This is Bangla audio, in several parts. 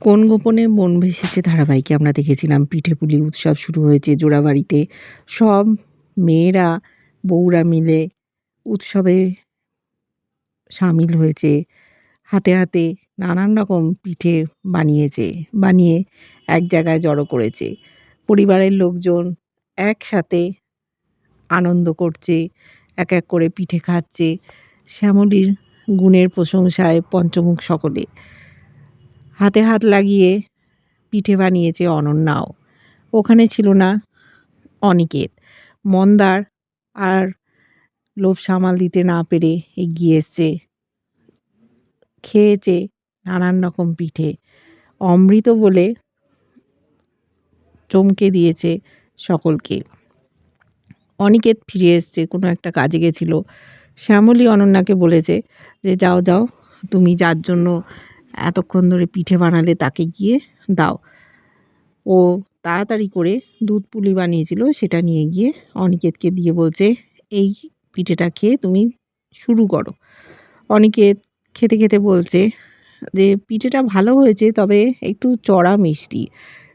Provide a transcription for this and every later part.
কোন গোপনে মন ভেসেছে ধারাবাহিকে? আমরা দেখেছিলাম পিঠে পুলি উৎসব শুরু হয়েছে জোড়াবাড়িতে। সব মেয়েরা, বউরা মিলে উৎসবে সামিল হয়েছে। হাতে হাতে নানান রকম পিঠে বানিয়েছে, বানিয়ে এক জায়গায় জড়ো করেছে। পরিবারের লোকজন একসাথে আনন্দ করছে, এক এক করে পিঠে খাচ্ছে। শ্যামলীর গুণের প্রশংসায় পঞ্চমুখ সকলে। হাতে হাত লাগিয়ে পিঠে বানিয়েছে অনন্যাও। ওখানে ছিল না অনিকেত। মন্দার আর লোভ সামাল দিতে না পেরে এগিয়ে এসছে। খেয়েছে নানান রকম পিঠে। অমৃত বলে চমকে দিয়েছে সকলকে। অনিকেত ফিরে এসছে, কোনো একটা কাজে গেছিল। শ্যামলী অনন্যাকে বলেছে যে, যাও যাও, তুমি যার জন্য এতক্ষণ ধরে পিঠে বানালে তাকে গিয়ে দাও। ও তাড়াতাড়ি করে দুধ পুলি বানিয়েছিল, সেটা নিয়ে গিয়ে অনিকেতকে দিয়ে বলছে, এই পিঠেটা খেয়ে তুমি শুরু করো। অনিকেত খেতে খেতে বলছে যে, পিঠেটা ভালো হয়েছে, তবে একটু চড়া মিষ্টি।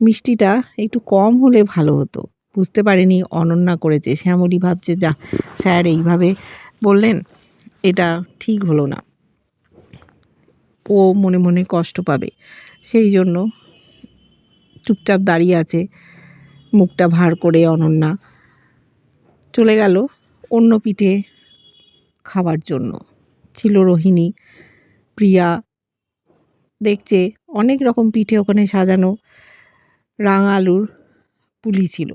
মিষ্টিটা একটু কম হলে ভালো হতো। বুঝতে পারেনি অনন্যা করেছে। শ্যামলী ভাবছে, যা, স্যার এইভাবে বললেন, এটা ঠিক হলো না। ও মনে মনে কষ্ট পাবে। সেই জন্য চুপচাপ দাঁড়িয়ে আছে, মুখটা ভার করে অনন্যা। চলে গেল অন্য পিঠে খাওয়ার জন্য। ছিল রোহিণী, প্রিয়া। দেখছে অনেক রকম পিঠে ওখানে সাজানো রাঙা আলুর পুলি ছিল।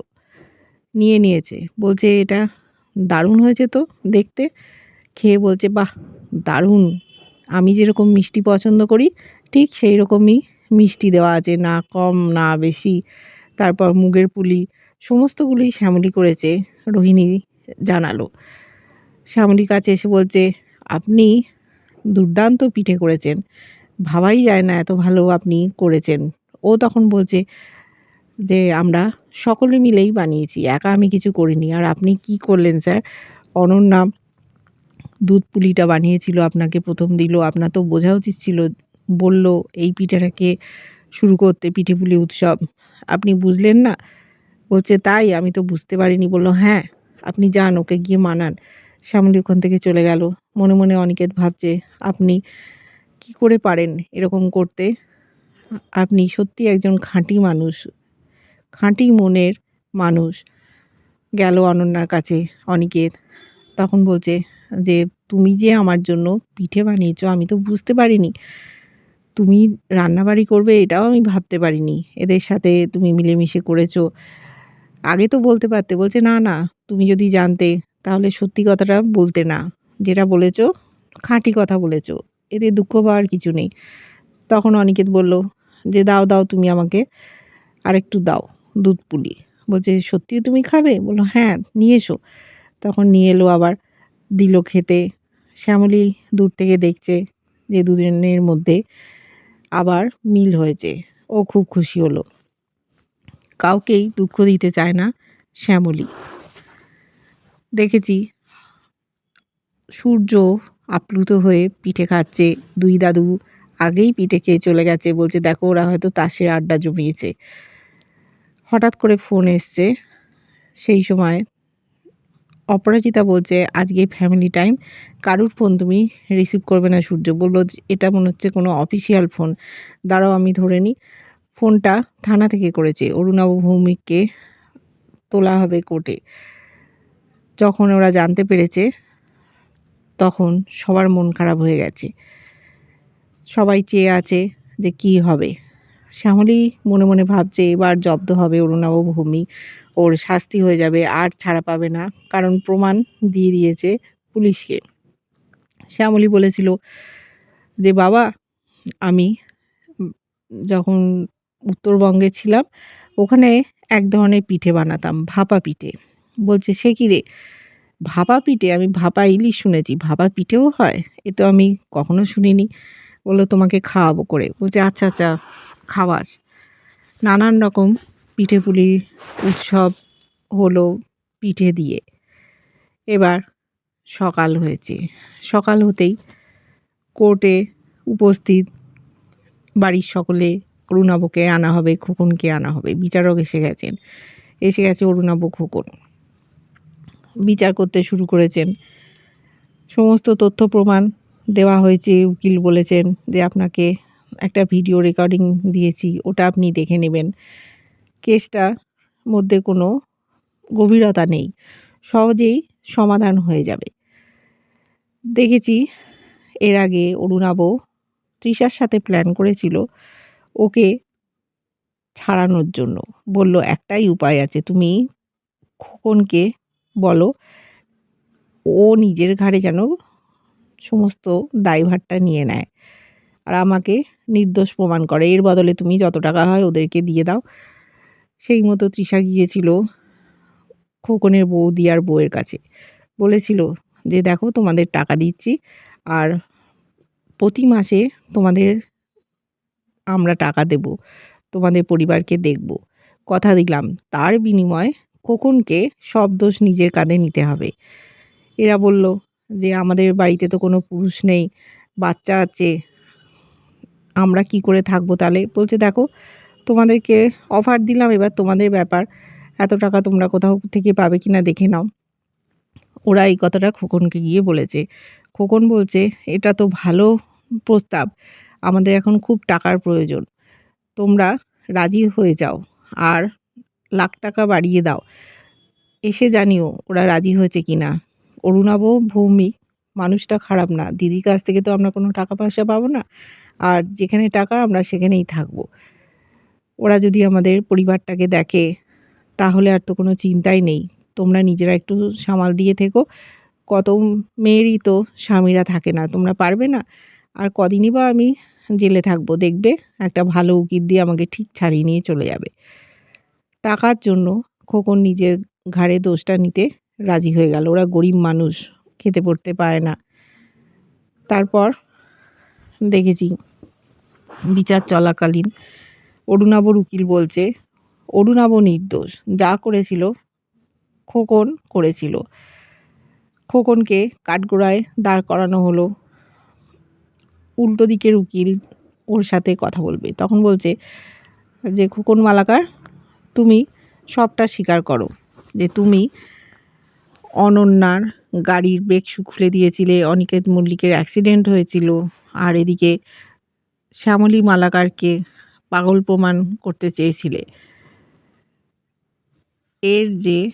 নিয়ে নিয়েছে। বলছে, এটা দারুণ হয়েছে তো দেখতে। খেয়ে বলছে, বাহ, দারুণ। আমি যেরকম মিষ্টি পছন্দ করি, ঠিক সেই রকমই মিষ্টি দেওয়া আছে, না কম, না বেশি। তারপর মুগের পুলি, সমস্তগুলোই শ্যামলি করেছে, রোহিণী জানালো। শ্যামলির কাছে এসে বলছে, আপনি দুর্দান্ত পিঠে করেছেন। ভাবাই যায় না এত ভালো আপনি করেছেন। ও তখন বলছে যে, আমরা সকলে মিলেই বানিয়েছি, একা আমি কিছু করিনি। আর আপনি কি করলেন, স্যার? অনন্যা দুধ পুলিটা বানিয়েছিল, আপনাকে প্রথম দিল, আপনার তো বোঝা উচিত ছিল, বলল এই পিঠেটাকে শুরু করতে, পিঠে পুলি উৎসব। আপনি বুঝলেন না? বলছে, তাই, আমি তো বুঝতে পারিনি। বলল হ্যাঁ আপনি যান, ওকে গিয়ে মানান। শ্যামলী ওখান থেকে চলে গেল। মনে মনে অনিকেত ভাবছে, আপনি কি করে পারেন এরকম করতে? আপনি সত্যি একজন খাঁটি মানুষ, খাঁটি মনের মানুষ। গেল অনন্যার কাছে অনিকেত। তখন বলছে যে তুমি যে আমার জন্য পিঠে বানিয়েছো, আমি তো বুঝতে পারিনি। তুমি রান্নাবাড়ি করবে, এটাও আমি ভাবতে পারিনি। এদের সাথে তুমি মিলেমিশে করেছ। আগে তো বলতে পারতে, বলছে, না না, তুমি যদি জানতে, তাহলে সত্যি কথাটা বলতে না। যেটা বলেছ, খাঁটি কথা বলেছ। এতে দুঃখ পাওয়ার কিছু নেই। তখন অনিকেত বলল, যে দাও দাও, তুমি আমাকে আরেকটু দাও, দুধ পুলি। বলছে সত্যি তুমি খাবে? বলল হ্যাঁ নিয়ে এসো। তখন নিয়ে এলো আবার। দিল খেতে। শ্যামলী দূর থেকে দেখছে যে দুজনের মধ্যে আবার মিল হয়েছে। ও খুব খুশি হলো। কাউকেই দুঃখ দিতে চায় না শ্যামলী। দেখেছি সূর্য আপ্লুত হয়ে পিঠে খাচ্ছে। দুই দাদু আগেই পিঠে খেয়ে চলে গেছে। বলছে, দেখো, ওরা হয়তো তাসের আড্ডা জমিয়েছে। হঠাৎ করে ফোন এসছে। সেই সময় অপরাজিতা বলছে, আজকে ফ্যামিলি টাইম কারুর ফোন তুমি রিসিভ করবে না সূর্য। বলল, এটা মনে হচ্ছে কোনো অফিসিয়াল ফোন দাঁড়াও, আমি ধরে নিই। ফোনটা থানা থেকে করেছে অরুণাব ভৌমিককে তোলা হবে কোর্টে। যখন ওরা জানতে পেরেছে, তখন সবার মন খারাপ হয়ে গেছে। সবাই চেয়ে আছে যে কি হবে। শ্যামলী মনে মনে ভাবছে, এবার জব্দ হবে অরুণাব ভূমি ওর শাস্তি হয়ে যাবে, আর ছাড়া পাবে না। কারণ প্রমাণ দিয়ে দিয়েছে পুলিশকে। শ্যামলী বলেছিল যে, বাবা, আমি যখন উত্তরবঙ্গে ছিলাম, ওখানে এক ধরনের পিঠে বানাতাম, ভাপা পিঠে। বলছে, সে কী রে? ভাপা পিঠে? আমি ভাপা ইলিশ শুনেছি। ভাপা পিঠেও হয়? এ তো আমি কখনো শুনিনি। বলল, তোমাকে খাওয়াবো করে। বলছে আচ্ছা আচ্ছা খাওয়াস। নানান রকম পিঠে পুলি উৎসব হলো পিঠে দিয়ে। এবার সকাল হয়েছে। সকাল হতেই কোর্টে উপস্থিত বাড়ির সকলে, অরুণাবকে আনা হবে, খোকনকে আনা হবে। বিচারক এসে গেছেন। এসে গেছে অরুণাব, খোকন। বিচার করতে শুরু করেছেন। সমস্ত তথ্য প্রমাণ দেওয়া হয়েছে। উকিল বলেছেন যে, আপনাকে একটা ভিডিও রেকর্ডিং দিয়েছি, ওটা আপনি দেখে নেবেন। কেসটা মধ্যে কোনো গভীরতা নেই। সহজেই সমাধান হয়ে যাবে। দেখেছি এর আগে অরুণাব তৃষার সাথে প্ল্যান করেছিল ওকে ছাড়ানোর জন্য। বলল, একটাই উপায় আছে, তুমি খোকনকে বলো, ও নিজের ঘাড়ে যেন সমস্ত দায়ভারটা নিয়ে নেয় আর আমাকে নির্দোষ প্রমাণ করে। এর বদলে তুমি যত টাকা হয় ওদেরকে দিয়ে দাও। সেই মতো তৃষা গিয়েছিল খোকনের বৌদি আর বউয়ের কাছে। বলেছিল যে, দেখো, তোমাদের টাকা দিচ্ছি আর প্রতি মাসে তোমাদের আমরা টাকা দেব, তোমাদের পরিবারকে দেখব। কথা দিলাম। তার বিনিময়ে খোকনকে সব দোষ নিজের কাঁধে নিতে হবে। এরা বলল যে, আমাদের বাড়িতে তো কোনো পুরুষ নেই, বাচ্চা আছে, আমরা কি করে থাকব তাহলে? বলছে, দেখো তোমাদেরকে অফার দিলাম, এবার তোমাদের ব্যাপার। এত টাকা তোমরা কোথাও থেকে পাবে কি না দেখে নাও। ওরা এই কথাটা খোকনকে গিয়ে বলেছে। খোকন বলছে, এটা তো ভালো প্রস্তাব। আমাদের এখন খুব টাকার প্রয়োজন। তোমরা রাজি হয়ে যাও আর লাখ টাকা বাড়িয়ে দাও। এসে জানিও ওরা রাজি হয়েছে কি না অরুণাব ভৌমিক মানুষটা খারাপ না। দিদির কাছ থেকে তো আমরা কোনো টাকা পয়সা পাবো না। আর যেখানে টাকা, আমরা সেখানেই থাকব। ওরা যদি আমাদের পরিবারটাকে দেখে, তাহলে আর তো কোনো চিন্তাই নেই। তোমরা নিজেরা একটু সামাল দিয়ে থেকো। কত মেয়েরই তো স্বামীরা থাকে না, তোমরা পারবে না। আর কদিনই বা আমি জেলে থাকব, দেখবে? একটা ভালো উকিল দিয়ে আমাকে ঠিক ছাড়িয়ে নিয়ে চলে যাবে। টাকার জন্য খোকন নিজের ঘাড়ে দোষটা নিতে রাজি হয়ে গেল। ওরা গরিব মানুষ, খেতে পড়তে পারে না। তারপর দেখেছি বিচার চলাকালীন অরুণাবর উকিল বলছে, অরুণাব নির্দোষ, যা করেছিল খোকন করেছিল। খোকনকে কাঠগোড়ায় দাঁড় করানো হলো। উল্টো দিকের উকিল ওর সাথে কথা বলবে। তখন বলছে যে, খোকন মালাকার, তুমি সবটা স্বীকার করো যে তুমি অনন্যার গাড়ির ব্রেক শু খুলে দিয়েছিলে, অনিকেত মল্লিকের অ্যাক্সিডেন্ট হয়েছিল, আর এদিকে শ্যামলী মালাকারকে পাগল প্রমাণ করতে চেয়েছিলে। এর যে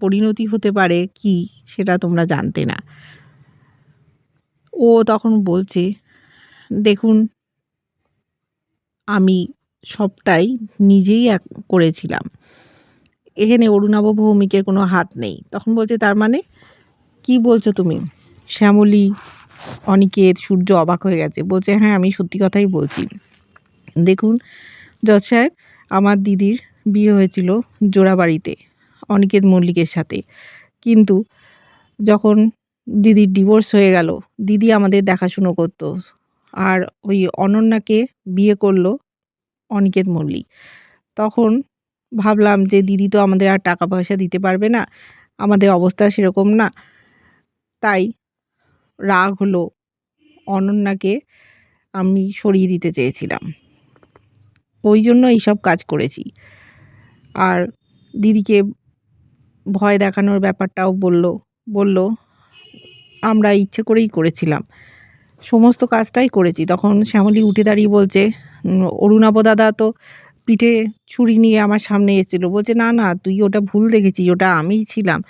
পরিণতি হতে পারে কি সেটা তোমরা জানতে না। ও তখন বলছে, দেখুন, আমি সবটাই নিজেই করেছিলাম। এখানে অরুণাব ভৌমিকের কোনো হাত নেই। তখন বলছে, তার মানে? কি বলছো তুমি? শ্যামলী, অনিকেত, সূর্য অবাক হয়ে গেছে। বলছে হ্যাঁ আমি সত্যি কথাই বলছি। দেখুন, জজ সাহেব, আমার দিদির বিয়ে হয়েছিল জোড়াবাড়িতে, অনিকেত মল্লিকের সাথে। কিন্তু যখন দিদির ডিভোর্স হয়ে গেল, দিদি আমাদের দেখাশুনো করতো। আর ওই অনন্যাকে বিয়ে করল অনিকেত মল্লিক। তখন ভাবলাম যে দিদি তো আমাদের আর টাকা পয়সা দিতে পারবে না, আমাদের অবস্থা সেরকম না। তাই রাগ হলো অনন্যাকে আমি সরিয়ে দিতে চেয়েছিলাম। ওই জন্য এইসব কাজ করেছি। আর দিদিকে ভয় দেখানোর ব্যাপারটাও বলল বলল, আমরা ইচ্ছে করেই করেছিলাম। সমস্ত কাজটাই করেছি। তখন শ্যামলী উঠে দাঁড়িয়ে বলছে অরুণাব দাদা তো পিঠে ছুরি নিয়ে আমার সামনে এসেছিল। বলছে, না না, তুই ওটা ভুল দেখেছিস, ওটা আমিই ছিলাম।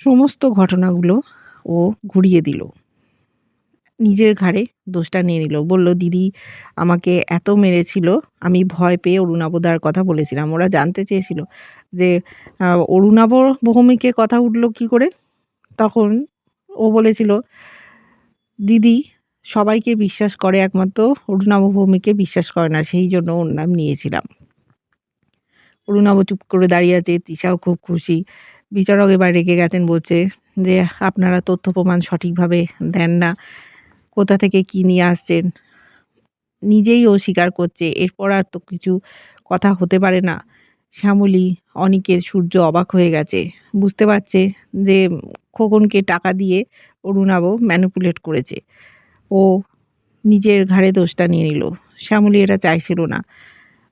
সমস্ত ঘটনাগুলো ও ঘুরিয়ে দিল। নিজের ঘাড়ে দোষটা নিয়ে নিল। বলল, দিদি, আমাকে এত মেরেছিল, আমি ভয় পেয়ে অরুণাবদার কথা বলেছিলাম। ওরা জানতে চেয়েছিল যে অরুণাব ভৌমিকের কথা উঠল কি করে? তখন ও বলেছিল, দিদি, সবাইকে বিশ্বাস করে একমাত্র অরুণাব ভৌমিকে বিশ্বাস করে না, সেই জন্য ওর নাম নিয়েছিলাম। অরুণাব চুপ করে দাঁড়িয়ে আছে, তৃষাও খুব খুশি। বিচারক এবার রেগে গেছেন, বলছে যে, আপনারা তথ্য প্রমাণ সঠিকভাবে দেন না। কোথা থেকে কী নিয়ে আসছেন? নিজেই ও স্বীকার করছে। এরপর আর তো কিছু কথা হতে পারে না। শ্যামলী অনিকের সূর্য অবাক হয়ে গেছে। বুঝতে পারছে যে খোকনকে টাকা দিয়ে অরুণাব ম্যানিপুলেট করেছে। ও নিজের ঘাড়ে দোষটা নিয়ে নিল। শ্যামলী এটা চাইছিল না।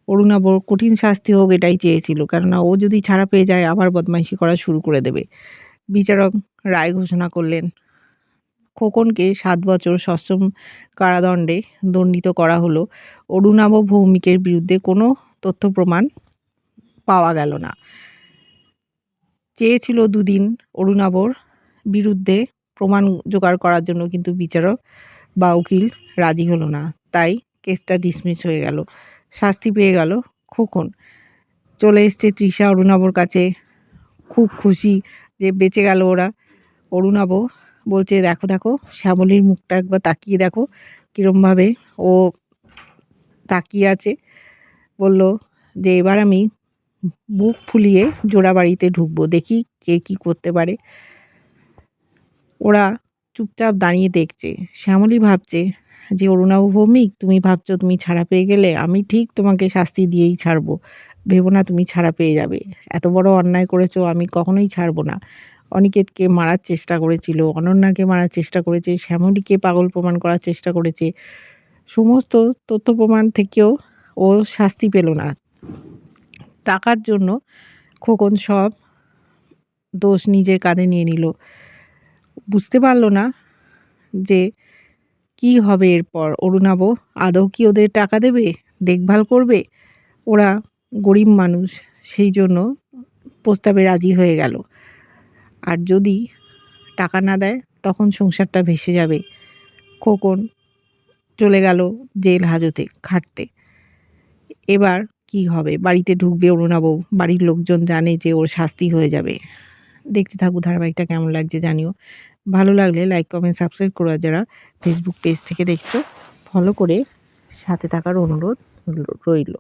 অরুণাবর কঠিন শাস্তি হোক এটাই চেয়েছিল। কেননা ও যদি ছাড়া পেয়ে যায়, আবার বদমাইশি করা শুরু করে দেবে। বিচারক রায় ঘোষণা করলেন খোকনকে সাত বছর সশ্রম কারাদণ্ডে দণ্ডিত করা হলো। অরুণাভ ভৌমিকের বিরুদ্ধে কোনো তথ্য প্রমাণ পাওয়া গেল না। চেয়েছিল দুদিন অরুণাবর বিরুদ্ধে প্রমাণ জোগাড় করার জন্য, কিন্তু বিচারক বা উকিল রাজি হলো না। তাই কেসটা ডিসমিস হয়ে গেল। শাস্তি পেয়ে গেল খোকন। চলে এসছে তৃষা অরুণাবর কাছে। খুব খুশি যে বেঁচে গেল ওরা। অরুণাব বলছে, দেখো দেখো, শ্যামলীর মুখটা একবার তাকিয়ে দেখো কীরমভাবে। ও তাকিয়ে আছে, বলল, যে এবার আমি বুক ফুলিয়ে জোড়া বাড়িতে ঢুকবো, দেখি কে কী করতে পারে। ওরা চুপচাপ দাঁড়িয়ে দেখছে। শ্যামলী ভাবছে যে অরুণাভ ভৌমিক, তুমি ভাবছ তুমি ছাড়া পেয়ে গেলে আমি ঠিক তোমাকে শাস্তি দিয়েই ছাড়বো। ভেবো না তুমি ছাড়া পেয়ে যাবে। এত বড় অন্যায় করেছ, আমি কখনোই ছাড়বো না। অনিকেতকে মারার চেষ্টা করেছিল, অনন্যাকে মারার চেষ্টা করেছে, শ্যামলীকে পাগল প্রমাণ করার চেষ্টা করেছে। সমস্ত তথ্য প্রমাণ থেকেও ও শাস্তি পেল না। টাকার জন্য খোকন সব দোষ নিজের কাঁধে নিয়ে নিল। বুঝতে পারল না যে কি হবে এরপর। অরুণাব, আদৌ কি ওদের টাকা দেবে? দেখভাল করবে? ওরা গরিব মানুষ, সেই জন্য প্রস্তাবে রাজি হয়ে গেল। আর যদি টাকা না দেয়, তখন সংসারটা ভেসে যাবে। খোকন চলে গেল জেল হাজতে, খাটতে। এবার কি হবে? বাড়িতে ঢুকবে অরুণাবু বাড়ির লোকজন জানে যে ওর শাস্তি হয়ে যাবে। দেখতে থাকব ধারাবাহিকটা কেমন লাগছে জানিও। ভালো লাগলে লাইক কমেন্ট সাবস্ক্রাইব করো। যারা ফেসবুক পেজ থেকে দেখছ ফলো করে সাথে থাকার অনুরোধ রইল।